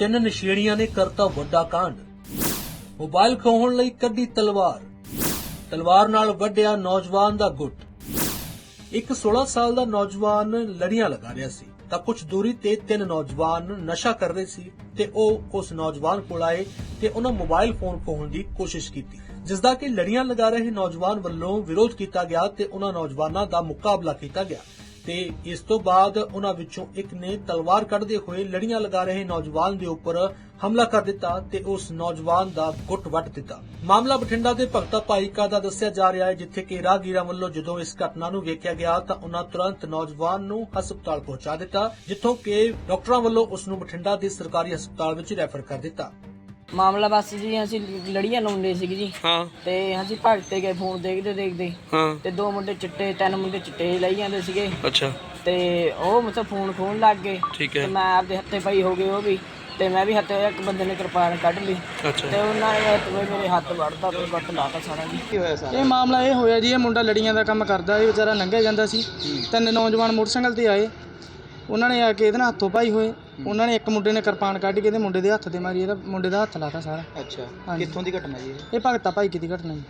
ਤਿੰਨ ਨਸ਼ੇੜੀਆਂ ਨੇ ਕਰਤਾ ਵੱਡਾ ਕਾਂਡ। ਮੋਬਾਈਲ ਖੋਹਣ ਲਈ ਕੱਢੀ ਤਲਵਾਰ। ਤਲਵਾਰ ਨਾਲ ਵੱਢਿਆ ਨੌਜਵਾਨ ਦਾ ਗੁੱਟ। ਇੱਕ 16 ਸਾਲ ਦਾ ਨੌਜਵਾਨ ਲੜੀਆਂ ਲਗਾ ਰਿਹਾ ਸੀ। ਤਾਂ ਕੁਝ ਦੂਰੀ ਤੇ ਤਿੰਨ ਨੌਜਵਾਨ ਨਸ਼ਾ ਕਰ ਰਹੇ ਸੀ ਤੇ ਉਹ ਉਸ ਨੌਜਵਾਨ ਕੋਲ ਆਏ ਤੇ ਉਹਨਾਂ ਮੋਬਾਈਲ ਫੋਨ ਖੋਹਣ ਦੀ ਕੋਸ਼ਿਸ਼ ਕੀਤੀ। ਜਿਸ ਦਾ ਕਿ ਲੜੀਆਂ ਲਗਾ ਰਹੇ ਨੌਜਵਾਨ ਵੱਲੋਂ ਵਿਰੋਧ ਕੀਤਾ ਗਿਆ ਤੇ ਉਹਨਾਂ ਨੌਜਵਾਨਾਂ ਦਾ ਮੁਕਾਬਲਾ ਕੀਤਾ ਗਿਆ। ਤੇ ਇਸ ਤੋਂ ਬਾਅਦ ਉਹਨਾਂ ਵਿੱਚੋਂ ਇੱਕ ਨੇ ਤਲਵਾਰ ਕੱਢਦੇ ਹੋਏ ਲੜੀਆਂ ਲਗਾ ਰਹੇ ਨੌਜਵਾਨ ਦੇ ਉੱਪਰ ਹਮਲਾ ਕਰ ਦਿੱਤਾ ਤੇ ਉਸ ਨੌਜਵਾਨ ਦਾ ਗੁੱਟ ਵੱਟ ਦਿੱਤਾ। ਮਾਮਲਾ ਬਠਿੰਡਾ ਦੇ ਭਗਤਾ ਭਾਈਕਾ ਦਾ ਦੱਸਿਆ ਜਾ ਰਿਹਾ ਹੈ, ਜਿੱਥੇ ਕਿ ਰਾਹਗੀਰਾਂ ਵੱਲੋਂ ਜਦੋਂ ਇਸ ਘਟਨਾ ਨੂੰ ਵੇਖਿਆ ਗਿਆ ਤਾਂ ਉਹਨਾਂ ਤੁਰੰਤ ਨੌਜਵਾਨ ਨੂੰ ਹਸਪਤਾਲ ਪਹੁੰਚਾ ਦਿੱਤਾ, ਜਿੱਥੋਂ ਕਿ ਡਾਕਟਰਾਂ ਵੱਲੋਂ ਉਸ ਨੂੰ ਬਠਿੰਡਾ ਦੇ ਸਰਕਾਰੀ ਹਸਪਤਾਲ ਵਿੱਚ ਰੈਫਰ ਕਰ ਦਿੱਤਾ। ਮਾਮਲਾ ਬਸ ਜੀ ਅਸੀਂ ਲੜੀਆਂ ਲਾਉਂਦੇ ਸੀਗੇ ਜੀ। ਹਾਂ। ਤੇ ਅਸੀਂ ਭਗਤੇ ਗਏ ਫੋਨ ਦੇਖਦੇ ਦੇਖਦੇ। ਹਾਂ। ਤੇ ਦੋ ਮੁੰਡੇ ਚਿੱਟੇ ਤਿੰਨ ਮੁੰਡੇ ਚਿੱਟੇ ਲਈ ਜਾਂਦੇ ਸੀਗੇ। ਅੱਛਾ। ਤੇ ਉਹ ਮਤਲਬ ਫੋਨ ਖੋਣ ਲੱਗ ਗਏ। ਠੀਕ ਤੇ ਹੈ। ਮੈਂ ਆਪਦੇ ਹੱਥੇ ਪਈ ਹੋ ਗਏ ਉਹ ਵੀ। ਤੇ ਮੈਂ ਵੀ ਹੱਥੇ ਇੱਕ ਬੰਦੇ ਨੇ ਕਿਰਪਾਨ ਕੱਢ ਲਈ। ਤੇ ਅੱਛਾ ਉਹਨਾਂ ਨੇ ਹੱਥ ਵਿੱਚ ਮੇਰੇ ਹੱਥ ਵੜਦਾ ਤੇ ਵੱਟ ਲਾਤਾ ਸਾਰਾ ਜੀ। ਇਹ ਮਾਮਲਾ ਇਹ ਹੋਇਆ ਜੀ ਇਹ ਮੁੰਡਾ ਲੜੀਆਂ ਦਾ ਕੰਮ ਕਰਦਾ ਇਹ ਵਿਚਾਰਾ ਲੰਘਿਆ ਜਾਂਦਾ ਸੀ। ਤਿੰਨ ਨੌਜਵਾਨ ਮੋਟਰਸਾਈਕਲ ਤੇ ਆਏ। ਉਹਨਾਂ ਨੇ ਆ ਕੇ ਇਹਦੇ ਨਾਲ ਹੱਥੋਂ ਪਾਈ ਹੋਏ। ਉਹਨਾਂ ਨੇ ਇੱਕ ਮੁੰਡੇ ਨੇ ਕਿਰਪਾਨ ਕੱਢ ਕੇ ਇਹਦੇ ਮੁੰਡੇ ਦੇ ਹੱਥ ਤੇ ਮਾਰੀ ਇਹਦਾ ਮੁੰਡੇ ਦਾ ਹੱਥ ਲਾਤਾ ਸਾਰਾ। ਅੱਛਾ ਹਾਂਜੀ। ਕਿੱਥੋਂ ਦੀ ਘਟਨਾ ਜੀ ਇਹ? ਇਹ ਭਗਤਾ ਭਾਈ ਦੀ ਘਟਨਾ ਜੀ।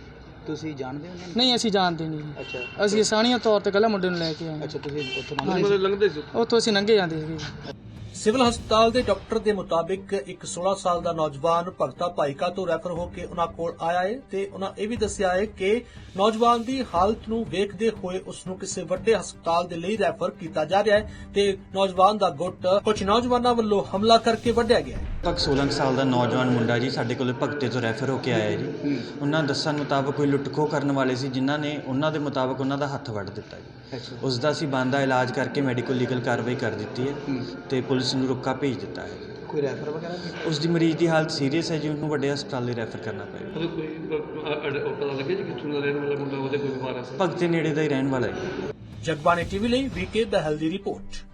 ਤੁਸੀਂ ਜਾਣਦੇ ਹੋ ਉਹਨਾਂ ਨੂੰ? ਨਹੀਂ ਅਸੀਂ ਜਾਣਦੇ ਨਹੀਂ ਜੀ। ਅੱਛਾ। ਅਸੀਂ ਸਾਣੀਆਂ ਤੌਰ ਤੇ ਕੱਲਾ ਮੁੰਡੇ ਨੂੰ ਲੈ ਕੇ ਆਏ ਅੱਛਾ ਤੁਸੀਂ ਉੱਥੋਂ ਹਾਂਜੀ। ਲੰਘਦੇ ਲੰਘਦੇ ਸੀ ਉੱਥੋਂ ਅਸੀਂ ਲੰਘੇ ਜਾਂਦੇ ਸੀਗੇ ਜੀ। ਸਿਵਲ ਹਸਪਤਾਲ ਦੇ ਡਾਕਟਰ ਦੇ ਮੁਤਾਬਿਕ ਇੱਕ 16 ਸਾਲ ਦਾ ਨੌਜਵਾਨ ਭਗਤਾ ਭਾਈਕਾ ਤੋਂ ਰੈਫਰ ਹੋ ਕੇ ਉਹਨਾਂ ਕੋਲ ਆਇਆ ਹੈ ਤੇ ਉਹਨਾਂ ਇਹ ਵੀ ਦੱਸਿਆ ਹੈ ਕਿ ਨੌਜਵਾਨ ਦੀ ਹਾਲਤ ਨੂੰ ਵੇਖਦੇ ਹੋਏ ਉਸ ਨੂੰ ਕਿਸੇ ਵੱਡੇ ਹਸਪਤਾਲ ਦੇ ਲਈ ਰੈਫਰ ਕੀਤਾ ਜਾ ਰਿਹਾ ਹੈ ਤੇ ਨੌਜਵਾਨ ਦਾ ਗੁੱਟ ਕੁਝ ਨੌਜਵਾਨਾਂ ਵੱਲੋਂ ਹਮਲਾ ਕਰਕੇ ਵੱਢਿਆ ਗਿਆ ਹੈ ਤੱਕ 16 ਕੁ ਸਾਲ ਦਾ ਨੌਜਵਾਨ ਮੁੰਡਾ ਜੀ ਸਾਡੇ ਕੋਲ ਭਗਤੇ ਤੋਂ ਰੈਫਰ ਹੋ ਕੇ ਆਇਆ ਜੀ। ਉਹਨਾਂ ਦੱਸਣ ਮੁਤਾਬਕ ਕੋਈ ਲੁੱਟਖੋ ਕਰਨ ਵਾਲੇ ਸੀ ਜਿਨ੍ਹਾਂ ਨੇ ਉਹਨਾਂ ਦੇ ਮੁਤਾਬਕ ਉਹਨਾਂ ਦਾ ਹੱਥ ਵੱਢ ਦਿੱਤਾ ਜੀ। ਉਸ ਦਾ ਅਸੀਂ ਬੰਦਾ ਇਲਾਜ ਕਰਕੇ ਮੈਡੀਕਲ ਲੀਗਲ ਕਾਰਵਾਈ ਕਰ ਦਿੱਤੀ ਹੈ। ਤੇ ਪੁਲਿਸ ਨੂੰ ਰੁੱਕਾ ਭੇਜ ਦਿੱਤਾ ਹੈ। ਕੋਈ ਰੈਫਰ ਵਗੈਰਾ ਉਸ ਦੀ ਮਰੀਜ਼ ਦੀ ਹਾਲਤ ਸੀਰੀਅਸ ਹੈ ਜੀ ਉਹਨੂੰ ਵੱਡੇ ਹਸਪਤਾਲ ਲਈ ਰੈਫਰ ਕਰਨਾ ਪਏਗਾ। ਉਹਦੇ ਕੋਈ ਅ- ਅ- ਉਹ ਪਤਾ ਲੱਗਿਆ ਜੀ ਕਿੱਥੋਂ ਦਾ ਰਹਿਣ ਵਾਲਾ ਮੁੰਡਾ ਉਹਦੇ ਕੋਈ ਬਿਮਾਰ ਹੈ? ਭਗਤੇ ਨੇੜੇ ਦਾ ਹੀ ਰਹਿਣ ਵਾਲਾ ਹੈ। ਜਗਬਾਣੀ ਟੀਵੀ ਲਈ ਵੀਕੇ ਬਹਿਲ ਦੀ ਰਿਪੋਰਟ।